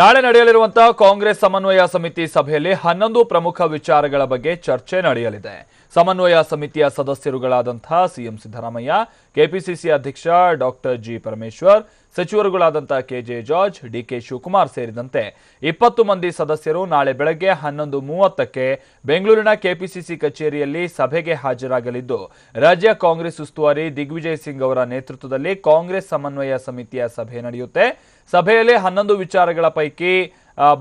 ನಾಳೆ ನಡೆಯಲಿರುವಂತಹ ಕಾಂಗ್ರೆಸ್ ಸಮನ್ವಯ ಸಮಿತಿ ಸಭೆಯಲ್ಲಿ ಹನ್ನೊಂದು ಪ್ರಮುಖ ವಿಚಾರಗಳ ಬಗ್ಗೆ ಚರ್ಚೆ ನಡೆಯಲಿದೆ. ಸಮನ್ವಯ ಸಮಿತಿಯ ಸದಸ್ಯರುಗಳಾದಂತಹ ಸಿಎಂ ಸಿದ್ದರಾಮಯ್ಯ, ಕೆಪಿಸಿಸಿ ಅಧ್ಯಕ್ಷ ಡಾಕ್ಟರ್ ಜಿ ಪರಮೇಶ್ವರ್, ಸಚಿವರುಗಳಾದಂತಹ ಕೆಜೆ ಜಾರ್ಜ್ ಡಿಕೆ ಶಿವಕುಮಾರ್ ಸೇರಿದಂತೆ ಇಪ್ಪತ್ತು ಮಂದಿ ಸದಸ್ಯರು ನಾಳೆ ಬೆಳಗ್ಗೆ ಹನ್ನೊಂದು ಮೂವತ್ತಕ್ಕೆ ಬೆಂಗಳೂರಿನ ಕೆಪಿಸಿಸಿ ಕಚೇರಿಯಲ್ಲಿ ಸಭೆಗೆ ಹಾಜರಾಗಲಿದ್ದು, ರಾಜ್ಯ ಕಾಂಗ್ರೆಸ್ ಉಸ್ತುವಾರಿ ದಿಗ್ವಿಜಯ್ ಸಿಂಗ್ ಅವರ ನೇತೃತ್ವದಲ್ಲಿ ಕಾಂಗ್ರೆಸ್ ಸಮನ್ವಯ ಸಮಿತಿಯ ಸಭೆ ನಡೆಯುತ್ತೆ. ಸಭೆಯಲ್ಲಿ ಹನ್ನೊಂದು ವಿಚಾರಗಳ ಪೈಕಿ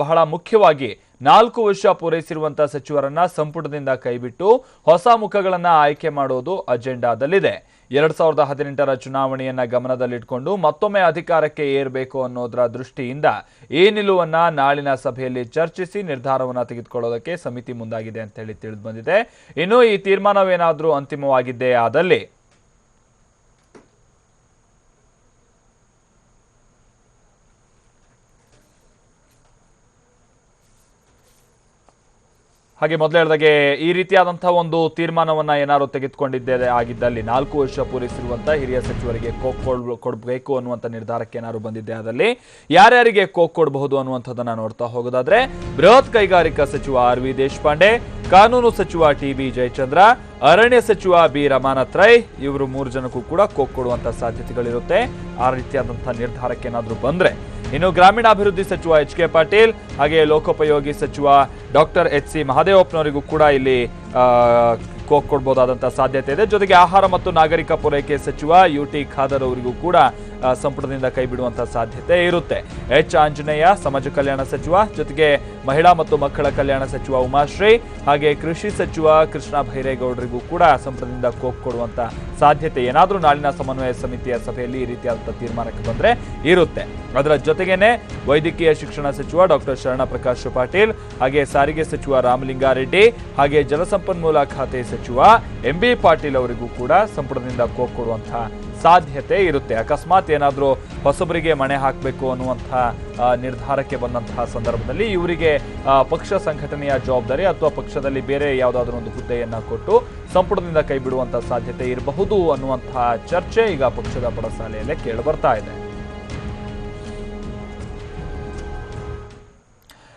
ಬಹಳ ಮುಖ್ಯವಾಗಿ ನಾಲ್ಕು ವರ್ಷ ಪೂರೈಸಿರುವಂತಹ ಸಚಿವರನ್ನ ಸಂಪುಟದಿಂದ ಕೈಬಿಟ್ಟು ಹೊಸ ಮುಖಗಳನ್ನ ಆಯ್ಕೆ ಮಾಡೋದು ಅಜೆಂಡಾದಲ್ಲಿದೆ. ಎರಡ್ ಸಾವಿರದ ಹದಿನೆಂಟರ ಚುನಾವಣೆಯನ್ನ ಗಮನದಲ್ಲಿಟ್ಕೊಂಡು ಮತ್ತೊಮ್ಮೆ ಅಧಿಕಾರಕ್ಕೆ ಏರಬೇಕು ಅನ್ನೋದರ ದೃಷ್ಟಿಯಿಂದ ಈ ನಿಲುವನ್ನ ನಾಳಿನ ಸಭೆಯಲ್ಲಿ ಚರ್ಚಿಸಿ ನಿರ್ಧಾರವನ್ನ ತೆಗೆದುಕೊಳ್ಳೋದಕ್ಕೆ ಸಮಿತಿ ಮುಂದಾಗಿದೆ ಅಂತ ಹೇಳಿ ತಿಳಿದು ಬಂದಿದೆ. ಇನ್ನು ಈ ತೀರ್ಮಾನವೇನಾದರೂ ಅಂತಿಮವಾಗಿದ್ದೇ ಆದಲ್ಲಿ ಹಾಗೆ ಮೊದಲು ಹೇಳಿದಾಗೆ ಈ ರೀತಿಯಾದಂತಹ ಒಂದು ತೀರ್ಮಾನವನ್ನ ಏನಾದ್ರು ತೆಗೆದುಕೊಂಡಿದ್ದೇ ಆಗಿದ್ದಲ್ಲಿ ನಾಲ್ಕು ವರ್ಷ ಪೂರೈಸಿರುವಂತಹ ಹಿರಿಯ ಸಚಿವರಿಗೆ ಕೋಕ್ ಕೊಡಬೇಕು ಅನ್ನುವಂಥ ನಿರ್ಧಾರಕ್ಕೆ ಏನಾದ್ರು ಬಂದಿದ್ದೆ ಅದರಲ್ಲಿ ಯಾರ್ಯಾರಿಗೆ ಕೋಕ್ ಕೊಡಬಹುದು ಅನ್ನುವಂಥದ್ದನ್ನ ನೋಡ್ತಾ ಹೋಗೋದಾದ್ರೆ ಬೃಹತ್ ಕೈಗಾರಿಕಾ ಸಚಿವ ಆರ್ ವಿ ದೇಶಪಾಂಡೆ, ಕಾನೂನು ಸಚಿವ ಟಿ ಬಿ ಜಯಚಂದ್ರ, ಅರಣ್ಯ ಸಚಿವ ಬಿ ರಮಾನಾಥ್ ರೈ ಇವರು ಮೂರು ಜನಕ್ಕೂ ಕೂಡ ಕೋಕ್ ಕೊಡುವಂತಹ ಸಾಧ್ಯತೆಗಳಿರುತ್ತೆ. ಆ ರೀತಿಯಾದಂತಹ ನಿರ್ಧಾರಕ್ಕೆ ಏನಾದ್ರು ಬಂದ್ರೆ ಇನ್ನು ಗ್ರಾಮೀಣಾಭಿವೃದ್ಧಿ ಸಚಿವ ಎಚ್ ಕೆ ಪಾಟೀಲ್ ಹಾಗೆ ಲೋಕೋಪಯೋಗಿ ಸಚಿವ ಡಾಕ್ಟರ್ ಎಚ್ ಸಿ ಮಹದೇವಪ್ಪನವರಿಗೂ ಕೂಡ ಇಲ್ಲಿ ಕೋಕ್ ಕೊಡ್ಬೋದಾದಂತಹ ಸಾಧ್ಯತೆ ಇದೆ. ಜೊತೆಗೆ ಆಹಾರ ಮತ್ತು ನಾಗರಿಕ ಪೂರೈಕೆ ಸಚಿವ ಯು ಟಿ ಖಾದರ್ ಅವರಿಗೂ ಕೂಡ ಸಂಪುಟದಿಂದ ಕೈ ಬಿಡುವಂತಹ ಸಾಧ್ಯತೆ ಇರುತ್ತೆ. ಎಚ್. ಆಂಜನೇಯ, ಸಮಾಜ ಕಲ್ಯಾಣ ಸಚಿವ, ಜೊತೆಗೆ ಮಹಿಳಾ ಮತ್ತು ಮಕ್ಕಳ ಕಲ್ಯಾಣ ಸಚಿವ ಉಮಾಶ್ರೀ, ಹಾಗೆ ಕೃಷಿ ಸಚಿವ ಕೃಷ್ಣ ಭೈರೇಗೌಡರಿಗೂ ಕೂಡ ಸಂಪುಟದಿಂದ ಕೋಕ್ ಕೊಡುವಂತಹ ಸಾಧ್ಯತೆ ಏನಾದರೂ ನಾಳಿನ ಸಮನ್ವಯ ಸಮಿತಿಯ ಸಭೆಯಲ್ಲಿ ಈ ರೀತಿಯಾದಂಥ ತೀರ್ಮಾನಕ್ಕೆ ಬಂದರೆ ಇರುತ್ತೆ. ಅದರ ಜೊತೆಗೇನೆ ವೈದ್ಯಕೀಯ ಶಿಕ್ಷಣ ಸಚಿವ ಡಾಕ್ಟರ್ ಶರಣ ಪ್ರಕಾಶ್ ಪಾಟೀಲ್, ಹಾಗೆ ಸಾರಿಗೆ ಸಚಿವ ರಾಮಲಿಂಗಾರೆಡ್ಡಿ, ಹಾಗೆ ಜಲಸಂಪನ್ಮೂಲ ಖಾತೆ ಸಚಿವ ಎಂ ಬಿ ಪಾಟೀಲ್ ಅವರಿಗೂ ಕೂಡ ಸಂಪುಟದಿಂದ ಕೊಡುವಂತಹ ಸಾಧ್ಯತೆ ಇರುತ್ತೆ. ಅಕಸ್ಮಾತ್ ಏನಾದರೂ ಹೊಸಬರಿಗೆ ಮಣೆ ಹಾಕಬೇಕು ಅನ್ನುವಂಥ ನಿರ್ಧಾರಕ್ಕೆ ಬಂದಂತಹ ಸಂದರ್ಭದಲ್ಲಿ ಇವರಿಗೆ ಪಕ್ಷ ಸಂಘಟನೆಯ ಜವಾಬ್ದಾರಿ ಅಥವಾ ಪಕ್ಷದಲ್ಲಿ ಬೇರೆ ಯಾವುದಾದ್ರೂ ಒಂದು ಹುದ್ದೆಯನ್ನು ಕೊಟ್ಟು ಸಂಪುಟದಿಂದ ಕೈ ಬಿಡುವಂಥ ಸಾಧ್ಯತೆ ಇರಬಹುದು ಅನ್ನುವಂತಹ ಚರ್ಚೆ ಈಗ ಪಕ್ಷದ ಪಡಸಾಲೆಯಲ್ಲೇ ಕೇಳಿ ಬರ್ತಾ ಇದೆ.